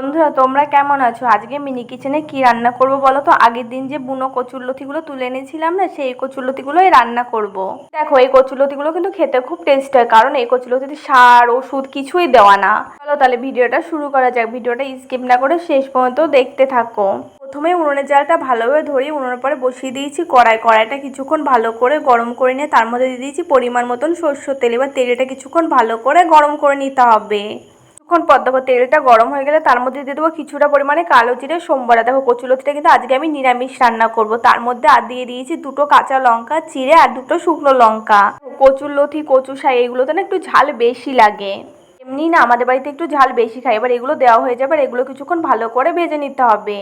বন্ধুরা, তোমরা কেমন আছো? আজকে মিনি কিচেনে কি রান্না করব বলো তো? আগের দিন যে বুনো কচুরলতিগুলো তুলে এনেছিলাম না, সেই কচুরলতিগুলোই রান্না করব। দেখো, এই কচুরলতিগুলো কিন্তু খেতে খুব টেস্ট হয়, কারণ এই কচুরলতিতে সার, ওষুধ কিছুই দেওয়া না। চলো তাহলে ভিডিওটা শুরু করা যাক। ভিডিওটা স্কিপ না করে শেষ পর্যন্ত দেখতে থাকো। প্রথমে উনুনের জালটা ভালোভাবে ধরিয়ে উনুনের পরে বসিয়ে দিয়েছি কড়াই। কড়াইটা কিছুক্ষণ ভালো করে গরম করে নিয়ে তার মধ্যে দিয়ে দিয়েছি পরিমাণ মতন সর্ষের তেল। এবার তেলটা কিছুক্ষণ ভালো করে গরম করে নিতে হবে। কিছুক্ষণ পর দেখো তেলটা গরম হয়ে গেলে তার মধ্যে দিয়ে দেবো কিছুটা পরিমাণে কালো জিরে, সোমবারা দেখো কচুলতিটা কিন্তু আজকে আমি নিরামিষ রান্না করব। তার মধ্যে আর দিয়ে দিয়েছি দুটো কাঁচা লঙ্কা, চিড়ে আর দুটো শুকনো লঙ্কা। কচুর লথি কচু শাক, এগুলোতে না একটু ঝাল বেশি লাগে। এমনি না আমাদের বাড়িতে একটু ঝাল বেশি খাই এবার এগুলো দেওয়া হয়ে যাবে আর এগুলো কিছুক্ষণ ভালো করে ভেজে নিতে হবে।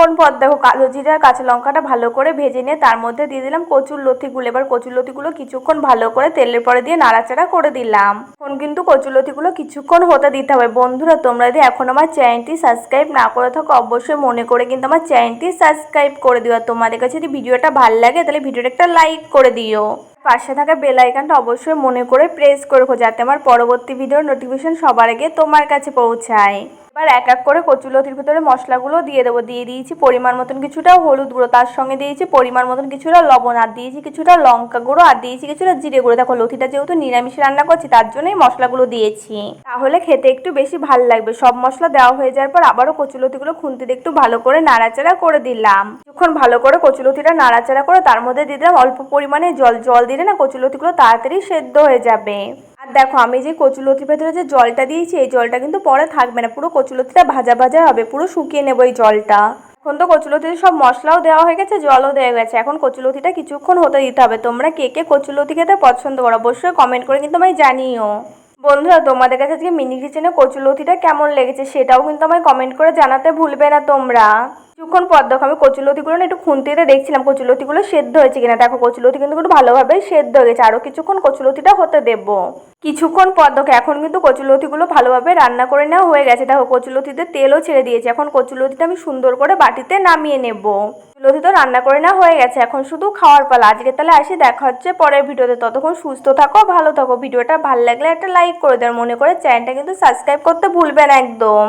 কিছুক্ষণ পর দেখো কালো জিরা কাঁচা লঙ্কাটা ভালো করে ভেজে নিয়ে তার মধ্যে দিয়ে দিলাম কচুর লতিগুলো এবার কচুর লতিগুলো কিছুক্ষণ ভালো করে তেলের পরে দিয়ে নাড়াচাড়া করে দিলাম। এখন কিন্তু কচুর লতিগুলো কিছুক্ষণ হতে দিতে হবে। বন্ধুরা, তোমরা যদি এখন আমার চ্যানেলটি সাবস্ক্রাইব না করে থাকো, অবশ্যই মনে করে কিন্তু আমার চ্যানেলটি সাবস্ক্রাইব করে দিও। আর তোমাদের কাছে যদি ভিডিওটা ভালো লাগে, তাহলে ভিডিওটা একটা লাইক করে দিও। পাশে থাকা বেল আইকনটা অবশ্যই মনে করে প্রেস করে যাতে আমার পরবর্তী ভিডিওর নোটিফিকেশন সবার আগে তোমার কাছে পৌঁছায়। এবার এক এক করে কচুলতির ভিতরে মশলাগুলো দিয়ে দেবো। দিয়ে দিয়েছি পরিমাণ মতন কিছুটা হলুদ গুঁড়ো, তার সঙ্গে দিয়েছি পরিমাণ মতন কিছুটা লবণ, আর দিয়েছি কিছুটা লঙ্কা গুঁড়ো, আর দিয়েছি কিছুটা জিরে গুঁড়ো। দেখো, লতিটা যেহেতু নিরামিষ রান্না করছি, তার জন্যই মশলাগুলো দিয়েছি। তাহলে খেতে একটু বেশি ভালো লাগবে। সব মশলা দেওয়া হয়ে যাওয়ার পর আবারও কচুলতিগুলো খুন্তি দিয়ে একটু ভালো করে নাড়াচাড়া করে দিলাম। কিছুক্ষণ ভালো করে কচুলতিটা নাড়াচাড়া করে তার মধ্যে দিয়ে দিলাম। অল্প পরিমাণে জল জল দিলে না কচুলতিগুলো তাড়াতাড়ি সেদ্ধ হয়ে যাবে। আর দেখো, আমি যে কচুলতির ভেতরে যে জলটা দিয়েছি, এই জলটা কিন্তু পরে থাকবে না। পুরো কচুলতিটা ভাজা ভাজা হবে, পুরো শুকিয়ে নেব এই জলটা। এখন তো কচুলতিতে সব মশলাও দেওয়া হয়ে গেছে, জলও দেওয়া গেছে। এখন কচুলতিটা কিছুক্ষণ হতে দিতে হবে। তোমরা কে কে কচুলতি খেতে পছন্দ করো, অবশ্যই কমেন্ট করে কিন্তু আমায় জানিও। বন্ধুরা, তোমাদের কাছে আজকে মিনি কিচেনে কচুলতিটা কেমন লেগেছে, সেটাও কিন্তু আমায় কমেন্ট করে জানাতে ভুলবে না তোমরা। কিছুক্ষণ পর দেখো আমি কচুলতিগুলো না একটু খুন্তিতে দেখছিলাম, কচুলতিগুলো সেদ্ধ হয়েছে কিনা। দেখো, কচুলতি কিন্তু একটু ভালোভাবে সেদ্ধ হয়ে গেছে। আরও কিছুক্ষণ কচুলতিটা হতে দেব। কিছুক্ষণ পর দেখো, এখন কিন্তু কচুলতিগুলো ভালোভাবে রান্না করে নেওয়া হয়ে গেছে। দেখো, কচুলতিতে তেলও ছেড়ে দিয়েছে। এখন কচুলতিটা আমি সুন্দর করে বাটিতে নামিয়ে নেব। কচুলতি তো রান্না করে নেওয়া হয়ে গেছে। এখন শুধু খাওয়ার পালা। আজকে তাহলে আসি, দেখা হচ্ছে পরের ভিডিওতে। ততক্ষণ সুস্থ থাকো, ভালো থাকো। ভিডিওটা ভালো লাগলে একটা লাইক করে দেওয়ার মনে করে চ্যানেলটা কিন্তু সাবস্ক্রাইব করতে ভুলবে না একদম।